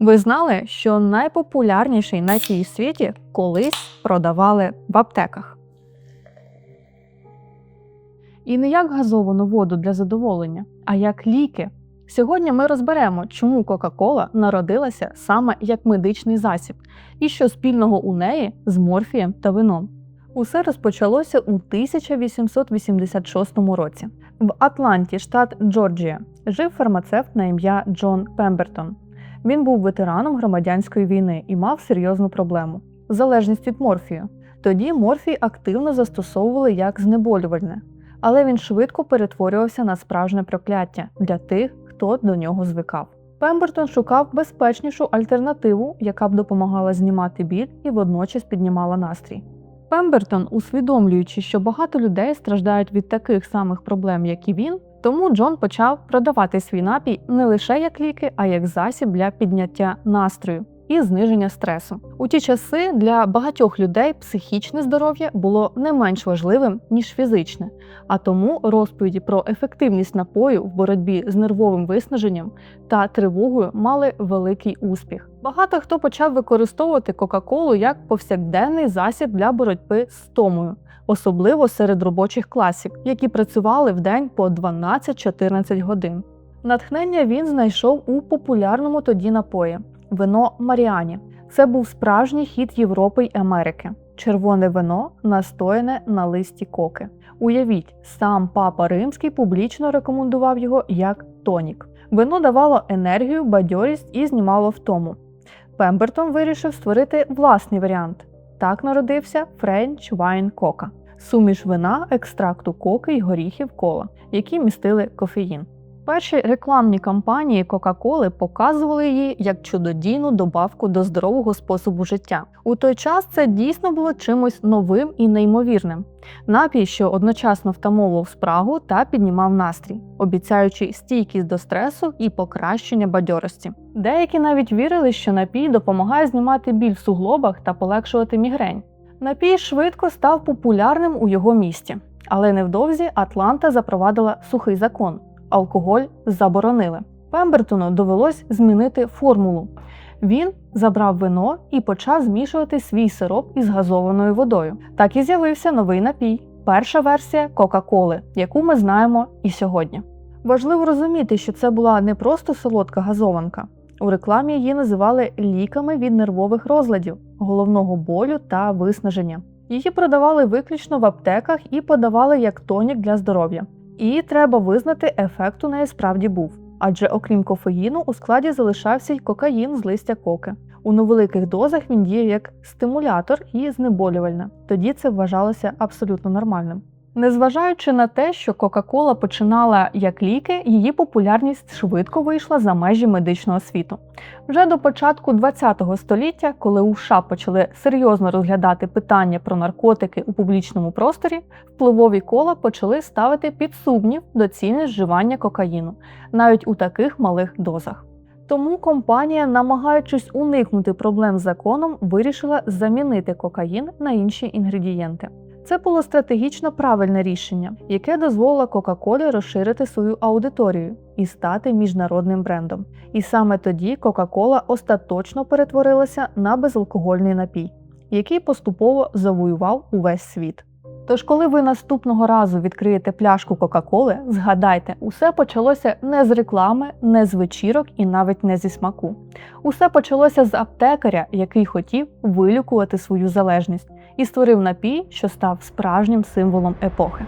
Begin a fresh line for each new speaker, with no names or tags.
Ви знали, що найпопулярніший напій в світі колись продавали в аптеках. І не як газовану воду для задоволення, а як ліки. Сьогодні ми розберемо, чому Кока-Кола народилася саме як медичний засіб і що спільного у неї з морфієм та вином. Усе розпочалося у 1886 році. В Атланті, штат Джорджія, жив фармацевт на ім'я Джон Пембертон. Він був ветераном громадянської війни і мав серйозну проблему залежність від морфію. Тоді морфій активно застосовували як знеболювальне, але він швидко перетворювався на справжнє прокляття для тих, хто до нього звикав. Пембертон шукав безпечнішу альтернативу, яка б допомагала знімати біль і водночас піднімала настрій. Пембертон, усвідомлюючи, що багато людей страждають від таких самих проблем, як і він, тому Джон почав продавати свій напій не лише як ліки, а як засіб для підняття настрою і зниження стресу. У ті часи для багатьох людей психічне здоров'я було не менш важливим ніж фізичне, а тому розповіді про ефективність напою в боротьбі з нервовим виснаженням та тривогою мали великий успіх. Багато хто почав використовувати Кока-Колу як повсякденний засіб для боротьби з томою, особливо серед робочих класів, які працювали в день по 12-14 годин. Натхнення він знайшов у популярному тоді напої вино Маріані. Це був справжній хід Європи й Америки. Червоне вино настояне на листі коки. Уявіть, сам папа римський публічно рекомендував його як тонік. Вино давало енергію, бадьорість і знімало втому. Пембертон вирішив створити власний варіант. Так народився French Wine Coca – суміш вина, екстракту коки й горіхів кола, які містили кофеїн. Перші рекламні кампанії Кока-Коли показували її як чудодійну добавку до здорового способу життя. У той час це дійсно було чимось новим і неймовірним. Напій, що одночасно втамовував спрагу та піднімав настрій, обіцяючи стійкість до стресу і покращення бадьорості. Деякі навіть вірили, що напій допомагає знімати біль в суглобах та полегшувати мігрень. Напій швидко став популярним у його місті, але невдовзі Атланта запровадила сухий закон алкоголь заборонили. Пембертону довелось змінити формулу. Він забрав вино і почав змішувати свій сироп із газованою водою. Так і з'явився новий напій, перша версія Кока-Коли, яку ми знаємо і сьогодні. Важливо розуміти, що це була не просто солодка газованка. У рекламі її називали ліками від нервових розладів, головного болю та виснаження. Її продавали виключно в аптеках і подавали як тонік для здоров'я. І треба визнати, ефект у неї справді був. Адже окрім кофеїну, у складі залишався й кокаїн з листя коки. У невеликих дозах він діє як стимулятор і знеболювальне. Тоді це вважалося абсолютно нормальним. Незважаючи на те, що Кока-Кола починала як ліки, її популярність швидко вийшла за межі медичного світу. Вже до початку ХХ століття, коли у США почали серйозно розглядати питання про наркотики у публічному просторі, впливові кола почали ставити під сумнів доцільність вживання кокаїну, навіть у таких малих дозах. Тому компанія, намагаючись уникнути проблем з законом, вирішила замінити кокаїн на інші інгредієнти. Це було стратегічно правильне рішення, яке дозволило Кока-Колі розширити свою аудиторію і стати міжнародним брендом. І саме тоді Кока-Кола остаточно перетворилася на безалкогольний напій, який поступово завоював увесь світ. Тож, коли ви наступного разу відкриєте пляшку Кока-Коли, згадайте, усе почалося не з реклами, не з вечірок і навіть не зі смаку. Усе почалося з аптекаря, який хотів вилікувати свою залежність і створив напій, що став справжнім символом епохи.